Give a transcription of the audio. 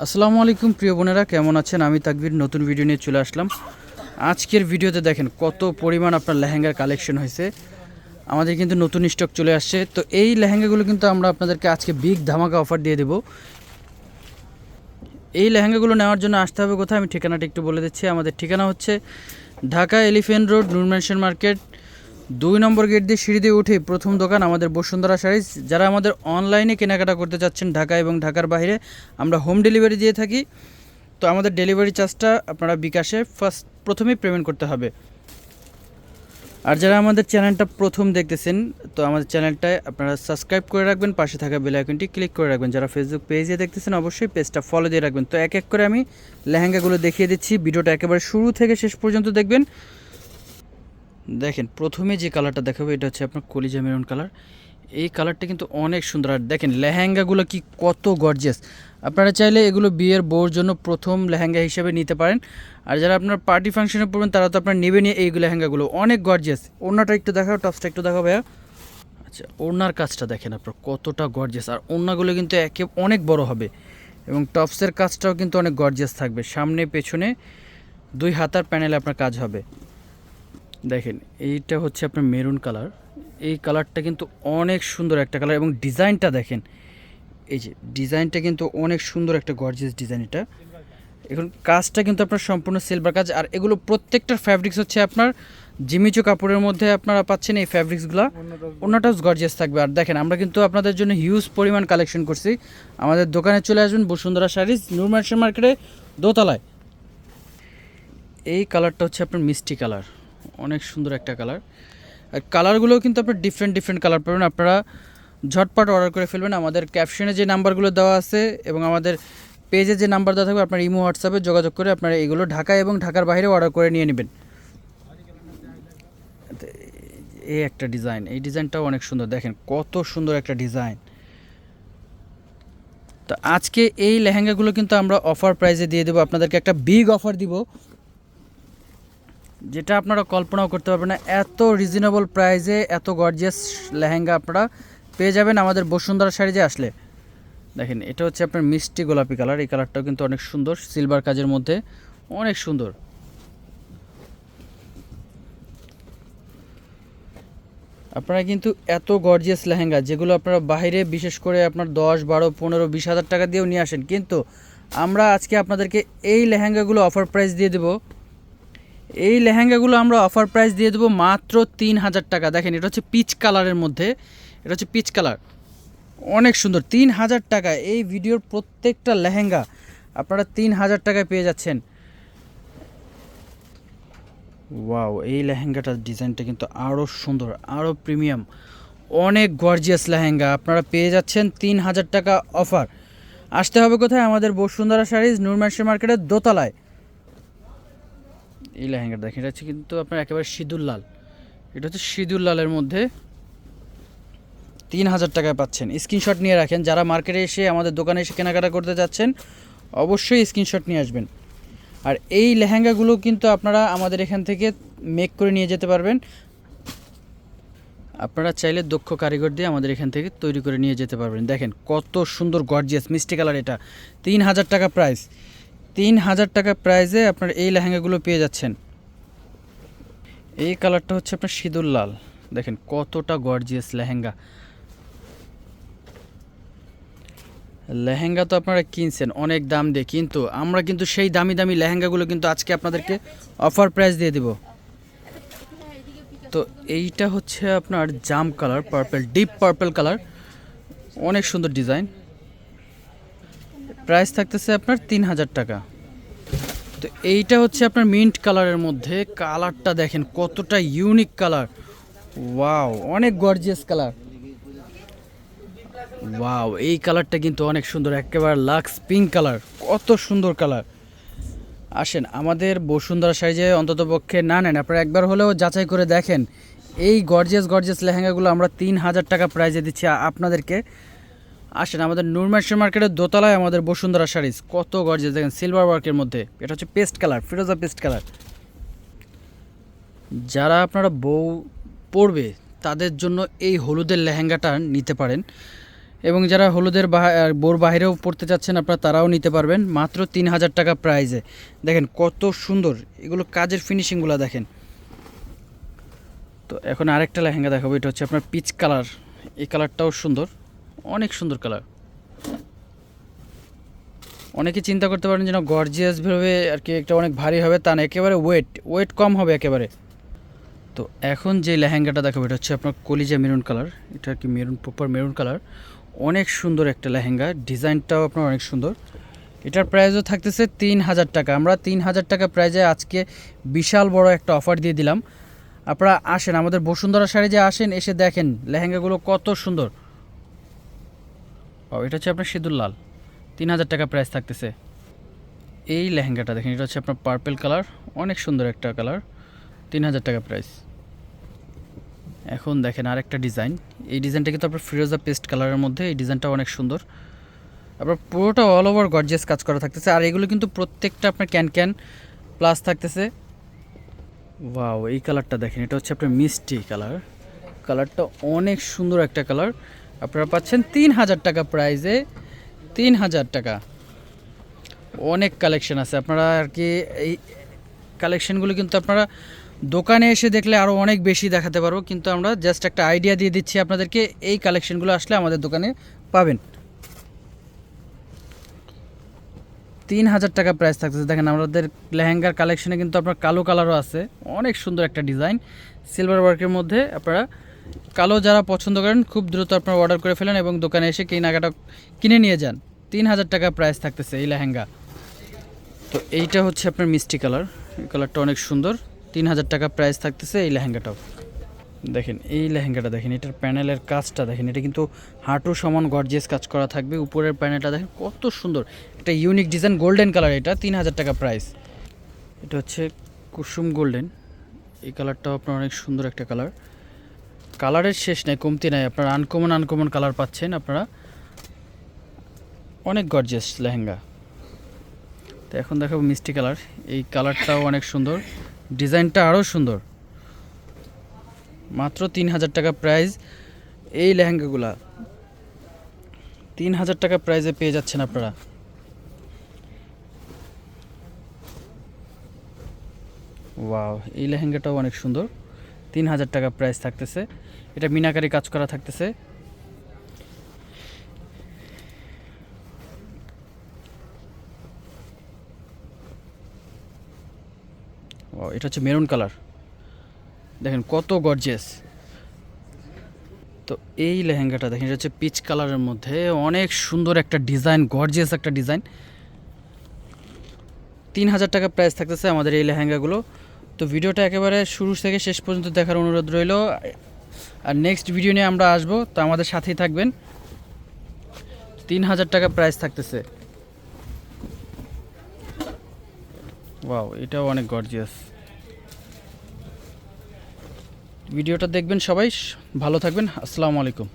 আসসালামু আলাইকুম, প্রিয় বোনেরা, কেমন আছেন? আমি তাকবির, নতুন ভিডিও নিয়ে চলে আসলাম। আজকের ভিডিওতে দেখেন কত পরিমাণ আপনার লেহেঙ্গার কালেকশন হয়েছে। আমাদের কিন্তু নতুন স্টক চলে আসছে। তো এই লেহেঙ্গাগুলো কিন্তু আমরা আপনাদেরকে আজকে বিগ ধামাকা অফার দিয়ে দেবো। এই লেহেঙ্গাগুলো নেওয়ার জন্য আসতে হবে কোথায়? আমি ঠিকানাটা একটু বলে দিচ্ছি। আমাদের ঠিকানা হচ্ছে Dhaka elephant road Noor Mansion market দুই নম্বর গেট দিয়ে সিঁড়ি দিয়ে উঠে প্রথম দোকান আমাদের বসুন্ধরা শাড়িজ যারা আমাদের অনলাইনে কেনাকাটা করতে চাচ্ছেন ঢাকা এবং ঢাকার বাইরে, আমরা হোম ডেলিভারি দিয়ে থাকি। তো আমাদের ডেলিভারি চার্জটা আপনারা বিকাশে ফার্স্ট প্রথমেই পেমেন্ট করতে হবে। আর যারা আমাদের চ্যানেলটা প্রথম দেখতেছেন, তো আমাদের চ্যানেলটায় আপনারা সাবস্ক্রাইব করে রাখবেন, পাশে থাকা বেল আইকনটি ক্লিক করে রাখবেন। যারা ফেসবুক পেজে দেখতেছেন, অবশ্যই পেজটা ফলো দিয়ে রাখবেন। তো এক এক করে আমি লেহেঙ্গাগুলো দেখিয়ে দিচ্ছি। ভিডিওটা একেবারে শুরু থেকে শেষ পর্যন্ত দেখবেন। দেখেন, প্রথমে যে কালারটা দেখাবো, এটা হচ্ছে আপনার কলিজা মেরুন কালার এই কালারটা কিন্তু অনেক সুন্দর। আর দেখেন লেহেঙ্গাগুলো কি কত গর্জিয়াস আপনারা চাইলে এগুলো বিয়ের বউর জন্য প্রথম লেহেঙ্গা হিসেবে নিতে পারেন। আর যারা আপনার পার্টি ফাংশনে পড়বেন, তারা তো আপনার নেবে নিয়ে এই লেহেঙ্গাগুলো অনেক গর্জিয়াস ওড়নাটা একটু দেখাও টপসটা একটু দেখাও ভাইয়া। আচ্ছা ওড়নার কাজটা দেখেন আপনার, কতটা গর্জিয়াস আর ওড়নাগুলো কিন্তু একে, অনেক বড় হবে। এবং টপসের কাজটাও কিন্তু অনেক গর্জিয়াস থাকবে। সামনে, পেছনে দুই হাতার প্যানেলে আপনার কাজ হবে। দেখেন, এইটা হচ্ছে আপনার মেরুন কালার। এই কালারটা কিন্তু অনেক সুন্দর একটা কালার এবং ডিজাইনটা দেখেন, এই যে ডিজাইনটা কিন্তু অনেক সুন্দর একটা গর্জিয়াস ডিজাইন এটা। এখন কাজটা কিন্তু আপনার সম্পূর্ণ সিলভার কাজ, আর এগুলো প্রত্যেকটার ফ্যাব্রিক্স হচ্ছে আপনার জিমিচো কাপড়ের মধ্যে আপনারা পাচ্ছেন এই ফ্যাব্রিক্সগুলো অন্যটাও গর্জিয়াস থাকবে। আর দেখেন, আমরা কিন্তু আপনাদের জন্য হিউজ পরিমাণ কালেকশন করছি। আমাদের দোকানে চলে আসবেন বসুন্ধরা শাড়িজ নুরমার্শন মার্কেটে দোতলায়। এই কালারটা হচ্ছে আপনার মিষ্টি কালার। অনেক সুন্দর একটা কালার আর কালারগুলোও কিন্তু আপনার ডিফারেন্ট ডিফারেন্ট কালার পাবেন। আপনারা ঝটপট অর্ডার করে ফেলবেন। আমাদের ক্যাপশনে যে নাম্বারগুলো দেওয়া আছে এবং আমাদের পেজে যে নাম্বার দেওয়া থাকবে, আপনার ইমো, হোয়াটসঅ্যাপে যোগাযোগ করে আপনারা এগুলো ঢাকা এবং ঢাকার বাইরে অর্ডার করে নিয়ে নেবেন। এই একটা ডিজাইন এই ডিজাইনটাও অনেক সুন্দর। দেখেন কত সুন্দর একটা ডিজাইন তো আজকে এই লেহেঙ্গাগুলো কিন্তু আমরা অফার প্রাইজে দিয়ে দেবো। আপনাদেরকে একটা বিগ অফার দিব। যেটা আপনারা কল্পনাও করতে পারবেন না, এত রিজনেবল প্রাইসে এত গর্জিয়াস লেহেঙ্গা আপনারা পেয়ে যাবেন আমাদের বসুন্ধরা শাড়ি যে আসলে। দেখেন, এটা হচ্ছে আপনার মিষ্টি গোলাপি কালার, এই কালারটাও কিন্তু অনেক সুন্দর সিলভার কাজের মধ্যে অনেক সুন্দর। আপনারা কিন্তু এত গর্জিয়াস লেহেঙ্গা, যেগুলো আপনারা বাইরে বিশেষ করে আপনার দশ, বারো, পনেরো, বিশ হাজার টাকা দিয়েও নিয়ে আসেন, কিন্তু আমরা আজকে আপনাদেরকে এই লেহেঙ্গাগুলো অফার প্রাইস দিয়ে দেবো। এই লেহেঙ্গাগুলো আমরা অফার প্রাইস দিয়ে দেবো মাত্র তিন হাজার টাকা। দেখেন, এটা হচ্ছে পিচ কালারের মধ্যে। এটা হচ্ছে পিচ কালার অনেক সুন্দর, তিন হাজার টাকা। এই ভিডিওর প্রত্যেকটা লেহেঙ্গা আপনারা তিন হাজার টাকায় পেয়ে যাচ্ছেন। ওয়াও এই লেহেঙ্গাটার ডিজাইনটা কিন্তু আরও সুন্দর আরও প্রিমিয়াম অনেক গর্জিয়াস লেহেঙ্গা। আপনারা পেয়ে যাচ্ছেন তিন হাজার টাকা অফার আসতে হবে কোথায়? আমাদের বসুন্ধরা শাড়িজ নুরমার্শি মার্কেটের দোতলায়। এই লেহেঙ্গা দেখেন, এটা হচ্ছে কিন্তু আপনার একেবারে সিঁদুর লাল। এটা হচ্ছে সিঁদুর লালের মধ্যে তিন হাজার টাকায় পাচ্ছেন। স্ক্রিনশট নিয়ে রাখেন, যারা মার্কেটে এসে আমাদের দোকানে এসে কেনাকাটা করতে যাচ্ছেন, অবশ্যই স্ক্রিনশট নিয়ে আসবেন। আর এই লেহেঙ্গাগুলো কিন্তু আপনারা আমাদের এখান থেকে মেক করে নিয়ে যেতে পারবেন। আপনারা চাইলে দক্ষ কারিগর দিয়ে আমাদের এখান থেকে তৈরি করে নিয়ে যেতে পারবেন। দেখেন কত সুন্দর গর্জিয়াস, মিষ্টি কালার এটা। তিন হাজার টাকা প্রাইস তিন হাজার টাকা প্রাইজে আপনার এই লেহেঙ্গাগুলো পেয়ে যাচ্ছেন। এই কালারটা হচ্ছে আপনার সিঁদুর লাল। দেখেন কতটা গর্জিয়াস লেহেঙ্গা। লেহেঙ্গা তো আপনারা কিনছেন, অনেক দাম দিয়ে। কিন্তু আমরা কিন্তু সেই দামি দামি লেহেঙ্গাগুলো কিন্তু আজকে আপনাদেরকে অফার প্রাইস দিয়ে দিব। তো এইটা হচ্ছে আপনার জাম colour purple deep purple colour অনেক সুন্দর ডিজাইন প্রাইস থাকতেছে আপনার তিন হাজার টাকা। তো এইটা হচ্ছে আপনার মিন্ট কালারের মধ্যে। কালারটা দেখেন কতটা ইউনিক কালার। ওয়াও, অনেক গর্জিয়াস কালার। ওয়াও, এই কালারটা কিন্তু অনেক সুন্দর, একেবারে লাক্স পিঙ্ক কালার। কত সুন্দর কালার। আসেন, আমাদের বসুন্ধরা সাইজে অন্তত পক্ষে না নেন। আপনারা একবার হলেও যাচাই করে দেখেন। এই গর্জিয়াস গর্জিয়াস লেহেঙ্গাগুলো আমরা তিন হাজার টাকা প্রাইজে দিচ্ছি আপনাদেরকে। আসেন আমাদের নুরমার্শি মার্কেটের দোতলায় আমাদের বসুন্ধরা শাড়িজ। কত গর্জিয়াস দেখেন সিলভার ওয়ার্কের মধ্যে। এটা হচ্ছে পেস্ট কালার ফিরোজা পেস্ট কালার যারা আপনারা বউ পরবে, তাদের জন্য এই হলুদের লেহেঙ্গাটা নিতে পারেন। এবং যারা হলুদের বোর বাইরেও পড়তে চাচ্ছেন, আপনারা তারাও নিতে পারবেন। মাত্র তিন হাজার টাকা প্রাইজে দেখেন কত সুন্দর, এগুলো কাজের ফিনিশিংগুলো দেখেন। তো এখন আরেকটা লেহেঙ্গা দেখাবো, এটা হচ্ছে আপনার পিচ কালার এই কালারটাও সুন্দর। অনেক সুন্দর কালার। অনেকে চিন্তা করতে পারেন যেন গর্জিয়াস ভাবে আর কি একটা অনেক ভারী হবে, তা না, একেবারে ওয়েট ওয়েট কম হবে একেবারে। তো এখন যে লেহেঙ্গাটা দেখাবো, এটা হচ্ছে আপনার কলিজা মেরুন কালার এটা আর কি মেরুন প্রপার মেরুন কালার অনেক সুন্দর একটা লেহেঙ্গা, ডিজাইনটাও আপনার অনেক সুন্দর। এটার প্রাইসও থাকতেছে তিন হাজার টাকা। আমরা তিন হাজার টাকা প্রাইজে আজকে বিশাল বড় একটা অফার দিয়ে দিলাম। আপনারা আসেন, আমাদের বসুন্ধরা শাড়ি যে আসেন, এসে দেখেন লেহেঙ্গাগুলো কত সুন্দর। ও, এটা হচ্ছে আপনার সিঁদুর লাল। তিন হাজার টাকা প্রাইস থাকতেছে। এই লেহেঙ্গাটা দেখেন, এটা হচ্ছে আপনার পার্পেল কালার অনেক সুন্দর একটা কালার তিন হাজার টাকা প্রাইস এখন দেখেন আরেকটা ডিজাইন এই ডিজাইনটা কিন্তু আপনার ফিরোজা পেস্ট কালারের মধ্যে, এই ডিজাইনটা অনেক সুন্দর। আপনার পুরোটা অল ওভার গর্জিয়াস কাজ করা থাকতেছে, আর এগুলো কিন্তু প্রত্যেকটা আপনার ক্যান ক্যান প্লাস থাকতেছে। ওয়াও এই কালারটা দেখেন, এটা হচ্ছে আপনার মিষ্টি কালার কালারটা অনেক সুন্দর একটা কালার আপনারা পাচ্ছেন তিন হাজার টাকা প্রাইজে, তিন হাজার টাকা। অনেক কালেকশন আছে। আপনারা আর কি এই কালেকশনগুলো কিন্তু আপনারা দোকানে এসে দেখলে আরও অনেক বেশি দেখাতে পারব। কিন্তু আমরা জাস্ট একটা আইডিয়া দিয়ে দিচ্ছি আপনাদেরকে, এই কালেকশনগুলো আসলে আমাদের দোকানে পাবেন। তিন হাজার টাকা প্রাইস থাকতেছে। দেখেন আমাদের লেহেঙ্গার কালেকশনে কিন্তু আপনার কালো কালারও আছে। অনেক সুন্দর একটা ডিজাইন। সিলভার ওয়ার্কের মধ্যে আপনারা কালো যারা পছন্দ করেন, খুব দ্রুত আপনারা অর্ডার করে ফেলেন এবং দোকানে এসে কেনাকাটা কিনে নিয়ে যান। তিন হাজার টাকা প্রাইস থাকতেছে এই লেহেঙ্গা। তো এইটা হচ্ছে আপনার মিষ্টি কালার। এই কালারটা অনেক সুন্দর। তিন হাজার টাকা প্রাইস থাকতেছে এই লেহেঙ্গাটাও। দেখেন, এই লেহেঙ্গাটা দেখেন, এটার প্যানেলের কাজটা দেখেন, এটা কিন্তু হাঁটু সমান গর্জিয়াস কাজ করা থাকবে। উপরের প্যানেলটা দেখেন কত সুন্দর। একটা ইউনিক ডিজাইন গোল্ডেন কালার এটা তিন হাজার টাকা প্রাইস এটা হচ্ছে কুসুম গোল্ডেন এই কালারটাও আপনার অনেক সুন্দর একটা কালার কালারের শেষ নাই, কমতি নাই। আপনারা আনকমন আনকমন কালার পাচ্ছেন আপনারা। অনেক গর্জিয়াস লেহেঙ্গা। তো এখন দেখাবো মিষ্টি কালার। এই কালারটাও অনেক সুন্দর। ডিজাইনটা আরও সুন্দর। মাত্র তিন হাজার টাকা প্রাইস এই লেহেঙ্গাগুলা। তিন হাজার টাকা প্রাইজে পেয়ে যাচ্ছেন আপনারা। ওয়াও এই লেহেঙ্গাটাও অনেক সুন্দর। তিন হাজার টাকা প্রাইস থাকতেছে। এটা মিনাকারি কাজ করা থাকতেছে। ও এটা হচ্ছে মেরুন কালার দেখেন কত গর্জিয়াস তো এই লেহেঙ্গাটা দেখেন, এটা হচ্ছে পিচ কালারের মধ্যে অনেক সুন্দর একটা ডিজাইন গর্জিয়াস একটা ডিজাইন তিন হাজার টাকা প্রাইস থাকতেছে আমাদের এই লেহেঙ্গাগুলো। তো ভিডিওটা একেবারে শুরু থেকে শেষ পর্যন্ত দেখার অনুরোধ রইল। আর নেক্সট ভিডিও নিয়ে আমরা আসব, তো আমাদের সাথেই থাকবেন। তিন হাজার টাকা প্রাইস থাকতেছে। ওয়াও এটাও অনেক গর্জিয়াস ভিডিওটা দেখবেন সবাই, ভালো থাকবেন, আসসালামু আলাইকুম।